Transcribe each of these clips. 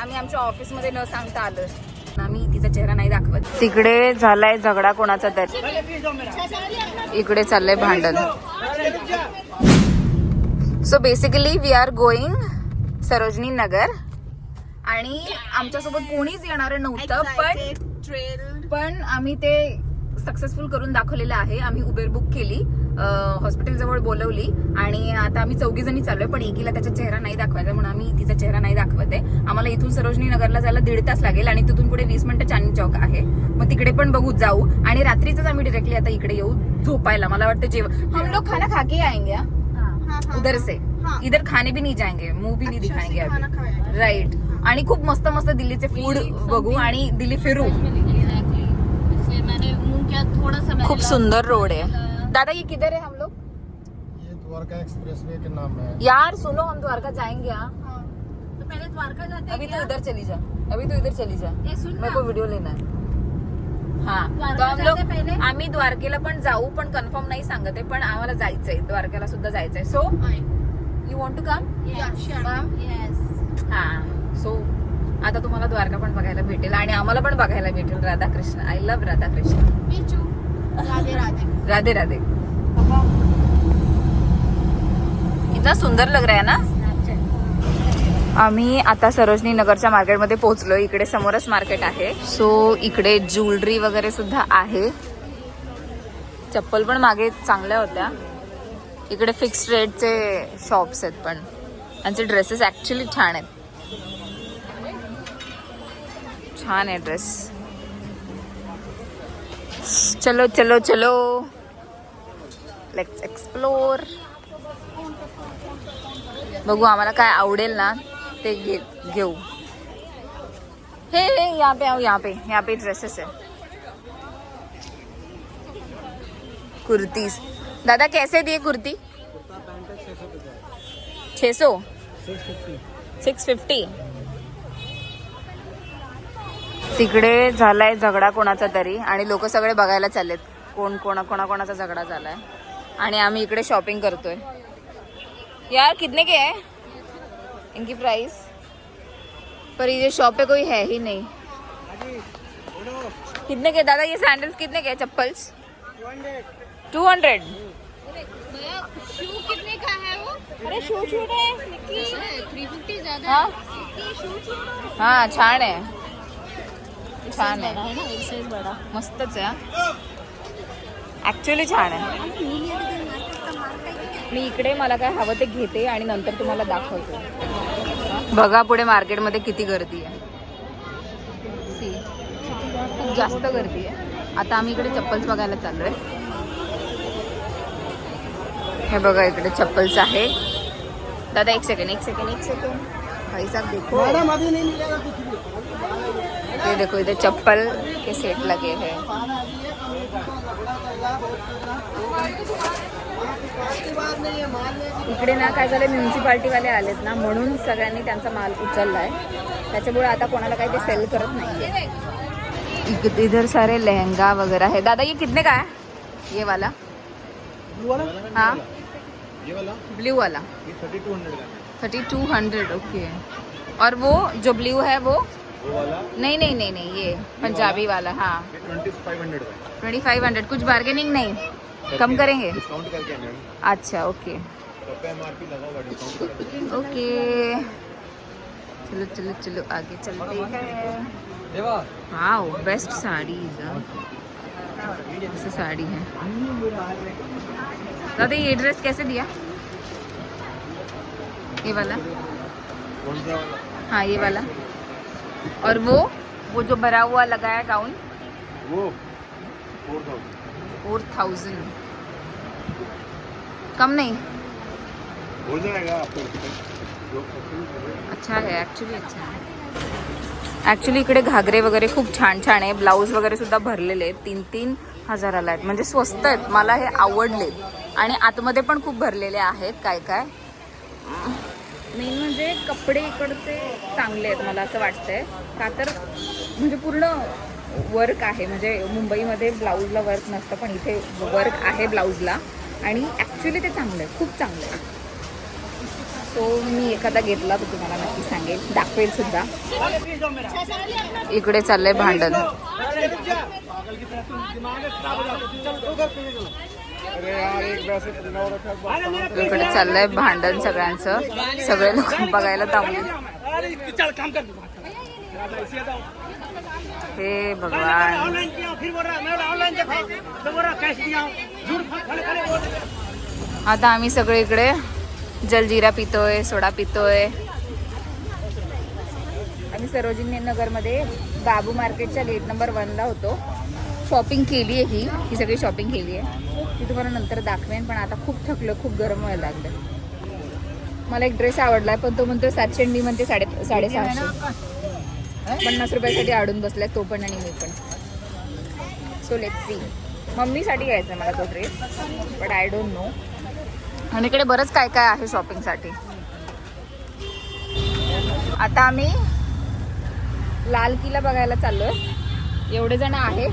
आम्ही आमच्या ऑफिसमध्ये न सांगता आलो आम्ही तिचा चेहरा नाही दाखवत. तिकडे झालाय झगडा कोणाचा तरी. इकडे चाललंय भांडण. So basically we are going Sarojini Nagar. आणि आमच्यासोबत कोणीच येणार नव्हतं पण पण आम्ही ते सक्सेसफुल करून दाखवलेलं आहे. आम्ही उबेर बुक केली. हॉस्पिटल जवळ बोलवली आणि आता आम्ही चौघी जणी चाललोय पण एकीला त्याचा चेहरा नाही दाखवायचा म्हणून आम्ही तिचा चेहरा नाही दाखवत. आहे आम्हाला इथून सरोजनी नगरला जायला दीड तास लागेल आणि तिथून पुढे वीस मिनिटं चांदणी चौक आहे. मग तिकडे पण बघू जाऊ. आणि रात्रीच आम्ही डिरेक्टली आता इकडे येऊ झोपायला. मला वाटतं जेवण हम लोग खाना खा के आएंगे? उधर से. इधर खाने भी नहीं जाएंगे. मुंह भी नहीं दिखाएंगे अभी. राईट आणि खूप मस्त मस्त दिल्लीचे फूड बघू आणि दिल्ली फिरू. खूप सुंदर रोड है लगाया। दादा ये किधर है हम लोग? ये द्वारका एक्सप्रेसवे के नाम है। यार सुनो हम द्वारका जाएंगे हाँ। तो पहले द्वारका जाते अभी तो? इधर चली जा अभी तो इधर चली जा। ये सुन मेरे को वीडियो लेना है। हाँ द्वारका तो हम जाते लोग पहिले? आम्ही द्वारकेला पण जाऊ पण कन्फर्म नाही सांगत आहे पण आम्हाला जायचंय द्वारकेला सुद्धा जायचंय. So. You want to come. हा सो आता तुम्हाला द्वारका पण बघायला भेटेल आणि आम्हाला पण बघायला भेटेल Radhakrishna. I love Radhakrishna. Radhe Radhe. Radhe Radhe. कितना सुंदर लग रहा है ना? आम्ही आता सरोजनी नगरच्या मार्केटमध्ये पोहोचलो. इकडे समोरच मार्केट आहे. सो इकडे ज्वेलरी वगैरे सुद्धा आहे. चप्पल पण मागे चांगल्या होत्या. इकडे फिक्स रेटचे शॉप्स आहेत पण. त्यांचे ड्रेसेस ऍक्च्युली छान आहेत. छान आहे ड्रेस चलो चलो चलो। लेट्स एक्सप्लोर बघू आम्हाला काय आवडेल ना ते घे घेऊ. हे हे यहाँ पे आओ यहाँ पे. यहाँ पे ड्रेसेस है. कुर्तीज दादा कैसे दिए कुर्ती? छः सौ सिक्स फिफ्टी तिकडे झालाय झगडा कोणाचा तरी आणि लोक सगळे बघायला चाललेत कोण कोणा कोणा कोणाचा झगडा झालाय. आणि आम्ही इकडे शॉपिंग करतोय. यार कितने के है? इनकी प्राइस पर ये शॉप पे कोई है ही नहीं. कितने के दादा ये सैंडल्स कितने के चप्पल्स? टू हंड्रेड शू कितने का है। वो अरे शू छूट है। हाँ। छान आहे छान आहे. है मस्तच आहे ऍक्च्युली छान आहे. मी इकडे मला काय हवं ते घेते आणि नंतर तुम्हाला दाखवते. बघा पुढे मार्केटमध्ये किती गर्दी आहे. See. खूप जास्त गर्दी आहे. आता आम्ही इकडे चप्पल्स बघायला चाललोय. हे बघा इकडे चप्पल्स आहे. दादा एक सेकंड एक सेकंड एक सेकंड भाई साहब देखो। मैडम अभी नहीं मिलेगा कुछ भी। ये देखो इधर चप्पल के सेट लगे हैं। इकडे ना काय झालं म्युन्सिपाल्टी वाले आलेत ना म्हणून सगळ्यांनी त्यांचा माल उचललाय. त्याच्यामुळे आता कोणाला काही ते सेल करत नाहीये. इक- इधर सारे लहंगा वगैरह है दादा ये कितने का है ये वाला. ब्लू वाला? हाँ? ये वाला. ब्लू वाला. ये का थर्टी टू हंड्रेड ओके। और वो जो ब्लू है वो? वो वाला? नहीं नहीं नहीं नहीं ये पंजाबी वाला हाँ। ट्वेंटी फाइव हंड्रेड कुछ बार्गेनिंग नहीं? कम करेंगे? है। अच्छा ओके। तो ओके। चलो चलो चलो आगे चलते हैं। वाओ बेस्ट साड़ी ऐसे साड़ी है। दादा ये ड्रेस कैसे दिया? ये वाला। हाँ ये वाला। और वो वो जो भरा हुआ लगाया गाउन वो फोर थाउजेंड कम नहीं। हो जाएगा अच्छा आहे ॲक्च्युली अच्छा आहे ॲक्च्युली इकडे घागरे वगैरे खूप छान छान आहे. ब्लाऊज वगैरे सुद्धा भरलेले आहेत. तीन तीन हजाराला आहेत. म्हणजे स्वस्त आहेत. मला हे आवडले. आणि आतमध्ये पण खूप भरलेले आहेत. काय काय? मेन म्हणजे कपडे इकडचे चांगले आहेत मला असं वाटतंय. का तर म्हणजे पूर्ण वर्क आहे. म्हणजे मुंबईमध्ये ब्लाऊजला वर्क नसतं पण इथे वर्क आहे ब्लाऊजला आणि ॲक्च्युली ते चांगलं आहे. खूप चांगलं आहे. सो मी एखादा घेतला तर तुम्हाला नक्की सांगेल दाखवेल सुद्धा. इकडे चाललंय भांडण. अरे इकडे चाललंय भांडण सगळ्यांचं. सगळे लोक बघायला थांबले हे भगवान. आता आम्ही सगळे इकडे जलजिरा पितोय सोडा पितोय. आम्ही सरोजिनी नगरमध्ये बाबू मार्केटच्या गेट नंबर वनला होतो. शॉपिंग केली आहे ही. ही सगळी शॉपिंग केली आहे मी तुम्हाला नंतर दाखवेन पण आता खूप थकलं खूप गरम व्हायला लागलं. मला एक ड्रेस आवडला पण तो म्हणतो सातशे मी म्हणते साडे साडेसहाशे. पन्नास रुपयासाठी आडून बसलाय तो पण आणि मी पण. सो लेट सी मम्मीसाठी घ्यायचा आहे मला तो dress but I don't know आणि इकडे बरंच काय काय आहे शॉपिंगसाठी आता आम्ही लाल किल्ला बघायला चाललो आहे एवढे जण आहे.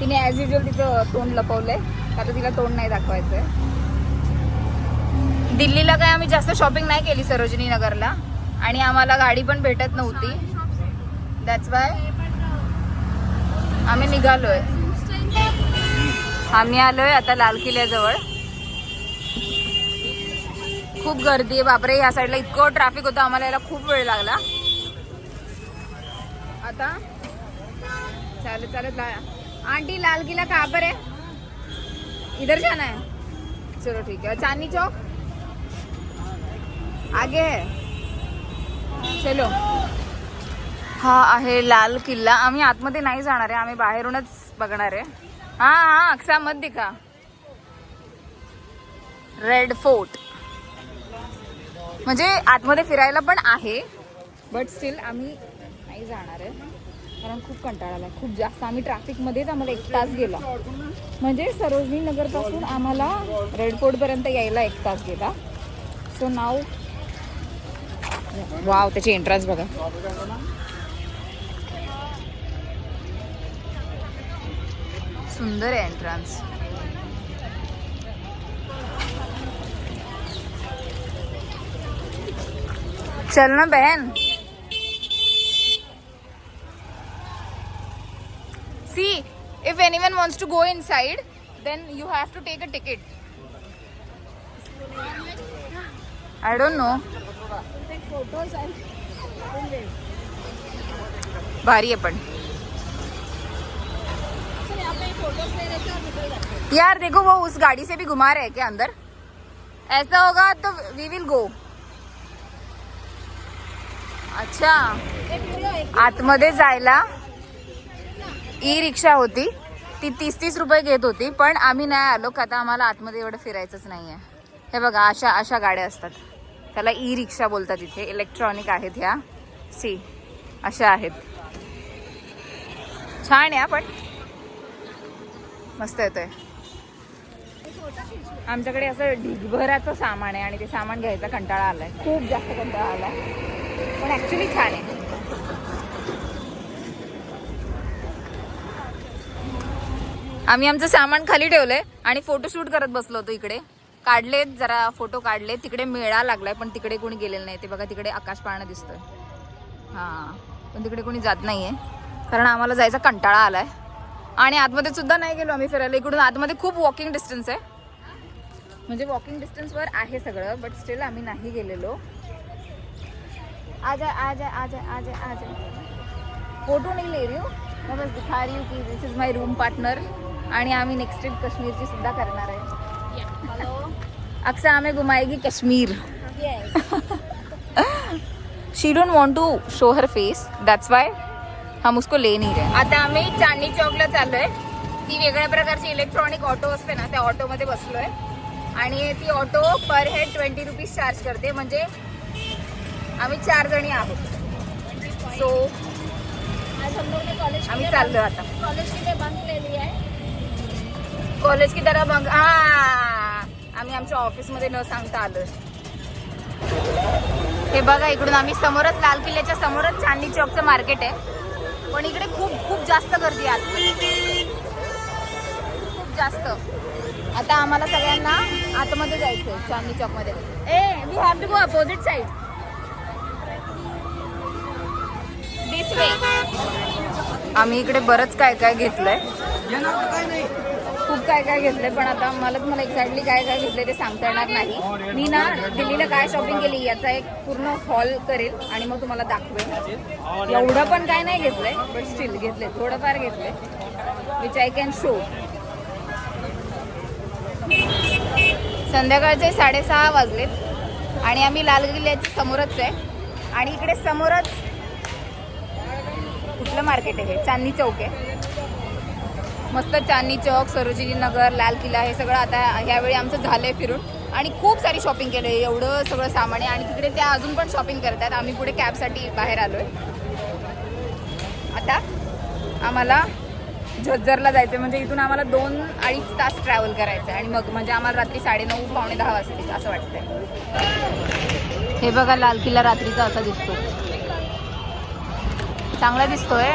तिने ॲज युजल तिचं तोंड आहे आता तिला तोंड नाही दाखवायचंय. दिल्लीला काय आम्ही जास्त शॉपिंग नाही केली सरोजिनी नगरला. आणि आम्हाला गाडी पण भेटत नव्हती. दॅट्स बाय आम्ही निघालोय. आम्ही आलोय आता लाल किल्ल्याजवळ. खूप गर्दी आहे. बापरे या साईडला इतकं ट्रॅफिक होतं. आम्हाला याला खूप वेळ लागला. आता चालत चालत ला आंटी लाल किल्ला का बरं आहे? इधर जाना है? चलो ठीक है। चांदनी चौक? आगे है। चलो। हा आहे लाल किल्ला. आम्ही आतमध्ये नाही जाणार आहे. आम्ही बाहेरूनच बघणार आहे. हा हा अक्षा मत दिखा. रेड फोर्ट म्हणजे आतमध्ये फिरायला पण आहे बट स्टील आम्ही नाही जाणार आहे. कारण खूप कंटाळा आला खूप जास्त आम्ही ट्रॅफिकमध्येच आम्हाला एक तास गेला. म्हणजे सरोजनी नगरपासून आम्हाला रेड फोर्टपर्यंत यायला एक तास गेला. सो नाव वाव त्याची एंट्रन्स बघा. सुंदर आहे एंट्रन्स चल ना बहन. See, if anyone wants to go inside then you have to take a ticket i don't know भारी है पण यार देखो वो उस गाड़ी से भी घुमा रहे हैं क्या अंदर ऐसा होगा तो वी विल गो अच्छा आतमध्ये जायला ई रिक्षा होती. ती तीस तीस रुपये घेत होती पण आम्ही नाही आलो का आता आम्हाला आतमध्ये एवढं फिरायचंच नाही आहे हे बघा अशा अशा गाड्या असतात. त्याला ई रिक्षा बोलतात इथे. इलेक्ट्रॉनिक आहेत ह्या. सी. अशा आहेत. छान आहे पण. मस्त येतोय. आमच्याकडे असं ढिगभराचं सामान आहे आणि ते सामान घ्यायचा कंटाळा आलाय. खूप जास्त कंटाळा आलाय. पण ऍक्च्युली छान आहे. आम्ही आमचं सामान खाली ठेवलंय आणि फोटोशूट करत बसलो होतो इकडे. काढले जरा फोटो काढले. तिकडे मेळा लागलाय पण तिकडे कोणी गेलेलं नाही. ते बघा तिकडे आकाश पाळणं दिसतोय. हा. पण तिकडे कोणी जात नाहीये. कारण आम्हाला जायचा कंटाळा आलाय. आणि आतमध्ये सुद्धा नाही गेलो आम्ही फिरायला. इकडून आतमध्ये खूप वॉकिंग डिस्टन्स आहे. म्हणजे वॉकिंग डिस्टन्सवर आहे सगळं बट स्टील आम्ही नाही गेलेलो. आज आज आज आज आज. फोटो नाही ले रही हूँ. मैं बस दिखा रही हूँ कि this is my room partner आणि आम्ही नेक्स्ट ट्रिप काश्मीरची सुद्धा करणार आहे. अक्सा हमें घुमाएगी Kashmir. She don't want to show her face that's why हम उसको ले नहीं रहे. आता आम्ही चांदणी चौकला चाललोय. ती वेगळ्या प्रकारची इलेक्ट्रॉनिक ऑटो असते ना त्या ऑटोमध्ये बसलोय. आणि ती auto per head twenty rupees charge करते. म्हणजे आम्ही चार जणी आहोत. सो आज हम लोग ने कॉलेज आम्ही चाललोय आता. कॉलेज के लिए बंक ले लिया है. कॉलेज की तरह मग हा. आम्ही आमच्या ऑफिसमध्ये न सांगता आलो हे बघा इकडून आम्ही समोरच लाल किल्ल्याच्या समोरच चांदणी चौकचं मार्केट आहे. पण इकडे खूप खूप जास्त गर्दी आहे. खूप जास्त. आता आम्हाला सगळ्यांना आतमध्ये जायचंय चांदनी चौकमध्ये. ए we have to go opposite side this way आम्ही इकडे बरंच काय काय घेतलंय. खूप काय काय घेतलंय पण आता मला तुम्हाला एक्झॅक्टली काय काय घेतलंय ते सांगता येणार नाही. मी ना दिल्लीला काय शॉपिंग केली याचा एक पूर्ण हॉल करेल आणि मग तुम्हाला दाखवेल एवढं पण काय नाही घेतलंय बट स्टील घेतलंय थोडंफार घेतलंय विच आय कॅन शो संध्याकाळचे साडेसहा वाजलेत आणि आम्ही लाल किल्ल्याच्या समोरच आहे. आणि इकडे समोरच कुठलं मार्केट आहे? चांदनी चांदणी चौक आहे. मस्त चांदणी चौक सरोजिनी नगर लाल किल्ला हे सगळं आता ह्यावेळी आमचं झालंय फिरून. आणि खूप सारी शॉपिंग केलं आहे एवढं सगळं सामान आहे. आणि तिकडे त्या अजून पण शॉपिंग करत आहेत आम्ही पुढे कॅबसाठी बाहेर आलो आहे आता आम्हाला झज्जरला जायचं म्हणजे इथून आम्हाला दोन अडीच तास ट्रॅव्हल करायचं आहे आणि मग म्हणजे आम्हाला रात्री साडेनऊ पावणे दहा वाजतील असं वाटतंय. हे बघा लाल किल्ला रात्रीचा असा दिसतो चांगला दिसतोय.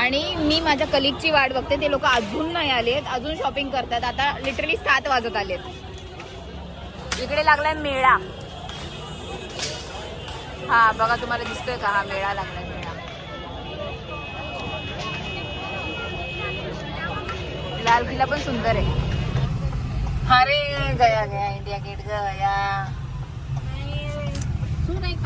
आणि मी माझ्या कलिगची वाट बघते. ते लोक अजून नाही आलेत. अजून शॉपिंग करतात. आता लिटरली सात वाजत आलेत. इकडे लागलाय मेळा. हा बघा तुम्हाला दिसतोय का? हा मेळा लागलाय मेळा. लाल किल्ला पण सुंदर आहे. अरे गया गया इंडिया गेट गया.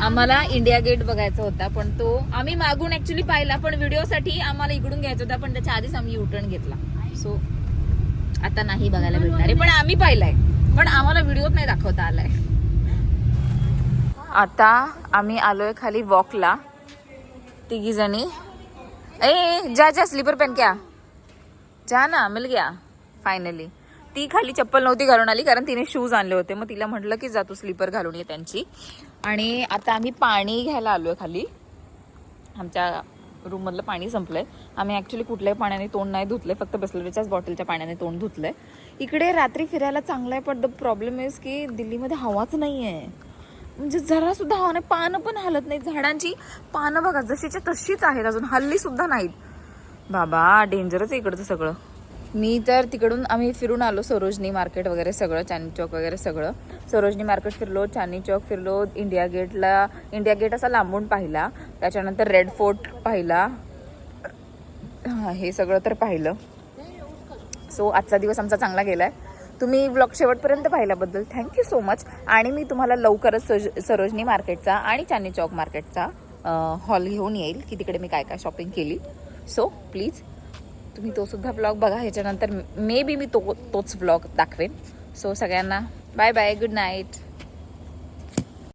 आम्हाला इंडिया गेट बघायचा होता पण तो आम्ही मागून ऍक्च्युली पाहिला पण व्हिडिओसाठी आम्हाला इकडून घ्यायचा होता पण त्याच्या आधीच आम्ही युटर्न घेतला. सो आता नाही बघायला भेटणार आहे पण आम्ही पाहिलाय. पण आम्हाला व्हिडिओत नाही दाखवता आलाय. आता आम्ही आलोय खाली वॉकला. तिघी जणी. ए जा जा स्लीपर पेन क्या जा ना मिल गया फायनली ती खाली चप्पल नव्हती घालून आली कारण तिने शूज आणले होते. मग तिला म्हटलं की जा तू स्लीपर घालून ये त्यांची. आणि आता आम्ही पाणी घ्यायला आलो आहे खाली. आमच्या रूममधलं पाणी संपलंय. आम्ही ॲक्च्युली कुठल्याही पाण्याने तोंड नाही धुतलंय फक्त बिस्लरीच्याच बॉटलच्या पाण्याने तोंड धुतलंय. इकडे रात्री फिरायला चांगलं आहे पण द प्रॉब्लेम इज की दिल्लीमध्ये हवाच नाही आहे म्हणजे जरासुद्धा हवा नाही पानं पण हलत नाही झाडांची पानं बघा जशीच्या तशीच आहेत अजून हल्लीसुद्धा नाहीत. बाबा डेंजरच आहे इकडचं सगळं. मी तर तिकडून आम्ही फिरून आलो सरोजनी मार्केट वगैरे सगळं चांदणी चौक वगैरे सगळं. सरोजनी मार्केट फिरलो चांदणी चौक फिरलो इंडिया गेटला इंडिया गेट असा लांबून पाहिला. त्याच्यानंतर रेड फोर्ट पाहिला. हां हे सगळं तर पाहिलं. सो आजचा दिवस आमचा चांगला गेलाय. तुम्ही ब्लॉग शेवटपर्यंत पाहिल्याबद्दल थँक्यू सो मच आणि मी तुम्हाला लवकरच सज सरोजनी मार्केटचा आणि चांदणी चौक मार्केटचा हॉल घेऊन येईल की तिकडे मी काय काय शॉपिंग केली. सो प्लीज तुम्ही तो सुद्धा ब्लॉग बघा. ह्याच्यानंतर मे बी मी तो तोच ब्लॉग दाखवेन. सो सगळ्यांना बाय बाय गुड नाईट